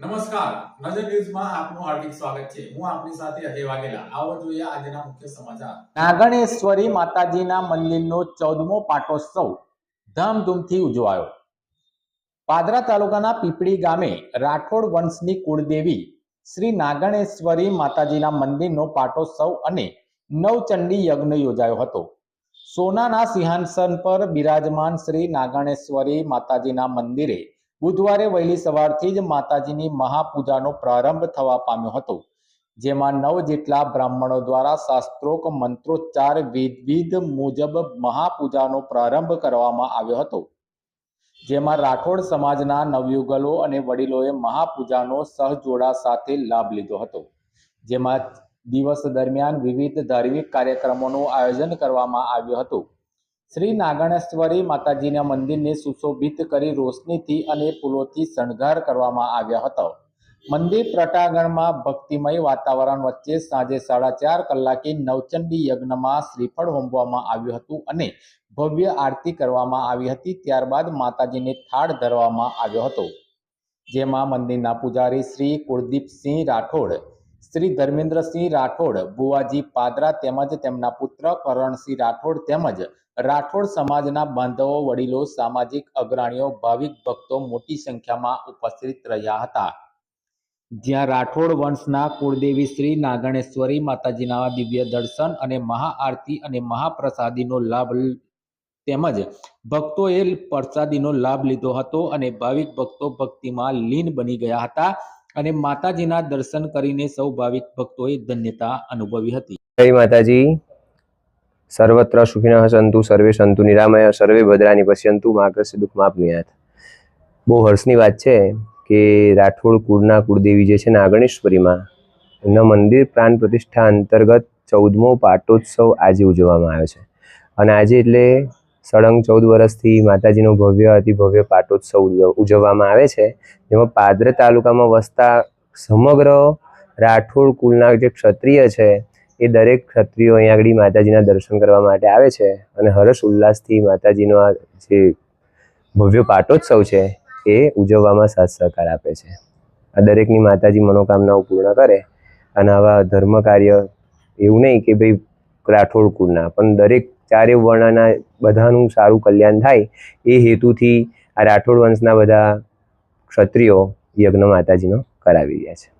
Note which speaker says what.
Speaker 1: નમસ્કાર. નજર ન્યૂઝમાં આપનું હાર્દિક સ્વાગત છે. હું આપની સાથે અજય વાઘેલા. આવો જોઈએ આજના મુખ્ય સમાચાર. નાગણેશ્વરી માતાજીના મંદિરનો ચૌદમો પાટોત્સવ ધામધૂમથી ઉજવાયો. પાદરા તાલુકાના પીપળી ગામે રાઠોડ વંશની કુળદેવી શ્રી નાગણેશ્વરી માતાજીના મંદિરનો પાટોત્સવ અને નવચંડી યજ્ઞ યોજાયો હતો. સોનાના સિંહાસન પર બિરાજમાન શ્રી નાગણેશ્વરી માતાજીના મંદિરે બુધવારે વહેલી સવારથી જ માતાજીની મહાપૂજાનો પ્રારંભ થવા પામ્યો હતો, જેમાં નવ જેટલા બ્રાહ્મણો દ્વારા શાસ્ત્રોક મંત્રોચ્ચાર વિધિ મુજબ મહાપૂજાનો પ્રારંભ કરવામાં આવ્યો હતો. જેમાં રાઠોડ સમાજના નવયુગલો અને વડીલોએ મહાપૂજાનો સહજોડા સાથે લાભ લીધો હતો. જેમાં દિવસ દરમિયાન વિવિધ ધાર્મિક કાર્યક્રમોનું આયોજન કરવામાં આવ્યું હતું. શ્રી નાગણેશ્વરી માતાજીના મંદિરને સુશોભિત કરી રોશનીથી અને ફૂલોથી શણગાર કરવામાં આવ્યો હતો. મંદિર પ્રટાગણમાં ભક્તિમય વાતાવરણ વચ્ચે સાંજે સાડા ચાર કલાકે નવચંડી યજ્ઞમાં શ્રીફળ હોમવામાં આવ્યું હતું અને ભવ્ય આરતી કરવામાં આવી હતી. ત્યારબાદ માતાજીને થાળ ધરવામાં આવ્યો હતો. જેમાં મંદિરના પૂજારી શ્રી કુળદીપસિંહ રાઠોડ શ્રી ધર્મેન્દ્રસિંહ રાઠોડ, બુવાજી પાદરા તેમજ તેમના પુત્ર કરણસિંહ રાઠોડ તેમજ રાઠોડ સમાજના બાંધવો, વડીલો, સામાજિક અગ્રણીઓ, ભાવિક ભક્તો મોટી સંખ્યામાં ઉપસ્થિત રહ્યા હતા. જ્યાં રાઠોડ વંશના કુળદેવી શ્રી નાગણેશ્વરી માતાજીના દિવ્ય દર્શન અને મહાઆરતી અને મહાપ્રસાદીનો લાભ તેમજ ભક્તોએ પ્રસાદીનો લાભ લીધો હતો અને ભાવિક ભક્તો ભક્તિમાં લીન બની ગયા હતા. અને માતાજીના દર્શન કરીને સૌ ભાવિક ભક્તોએ ધન્યતા અનુભવી હતી.
Speaker 2: જય માતાજી. સર્વત્ર સુખી સંતુ, સર્વે સંતુ નિરામય, સર્વે ભદ્રાની પશ્યંતુ માગસ દુઃખ માપનુયાત બહુ હર્ષની વાત છે કે રાઠોડ કુળના કુળદેવી જે છે નાગણેશ્વરીમાં, એમના મંદિર પ્રાણ પ્રતિષ્ઠા અંતર્ગત ચૌદમો પાટોત્સવ આજે ઉજવવામાં આવ્યો છે. અને આજે એટલે સળંગ ચૌદ વર્ષથી માતાજીનો ભવ્ય અતિ ભવ્ય પાટોત્સવ ઉજવવામાં આવે છે. જેમાં પાદ્ર તાલુકામાં વસતા સમગ્ર રાઠોડ કુળના જે ક્ષત્રિય છે, એ દરેક ક્ષત્રિયો અહીંયા આગળ માતાજીના દર્શન કરવા માટે આવે છે અને હર્ષ ઉલ્લાસથી માતાજીનો આ જે ભવ્ય પાટોત્સવ છે, એ ઉજવવામાં સાથ સહકાર આપે છે. આ દરેકની માતાજી મનોકામનાઓ પૂર્ણ કરે અને આવા ધર્મ કાર્ય એવું નહીં કે ભાઈ રાઠોડ કુળના, પણ દરેક ચારે વર્ણના બધાનું સારું કલ્યાણ થાય એ હેતુથી આ રાઠોડ વંશના બધા ક્ષત્રિયો યજ્ઞ માતાજીનો કરાવી રહ્યા છે.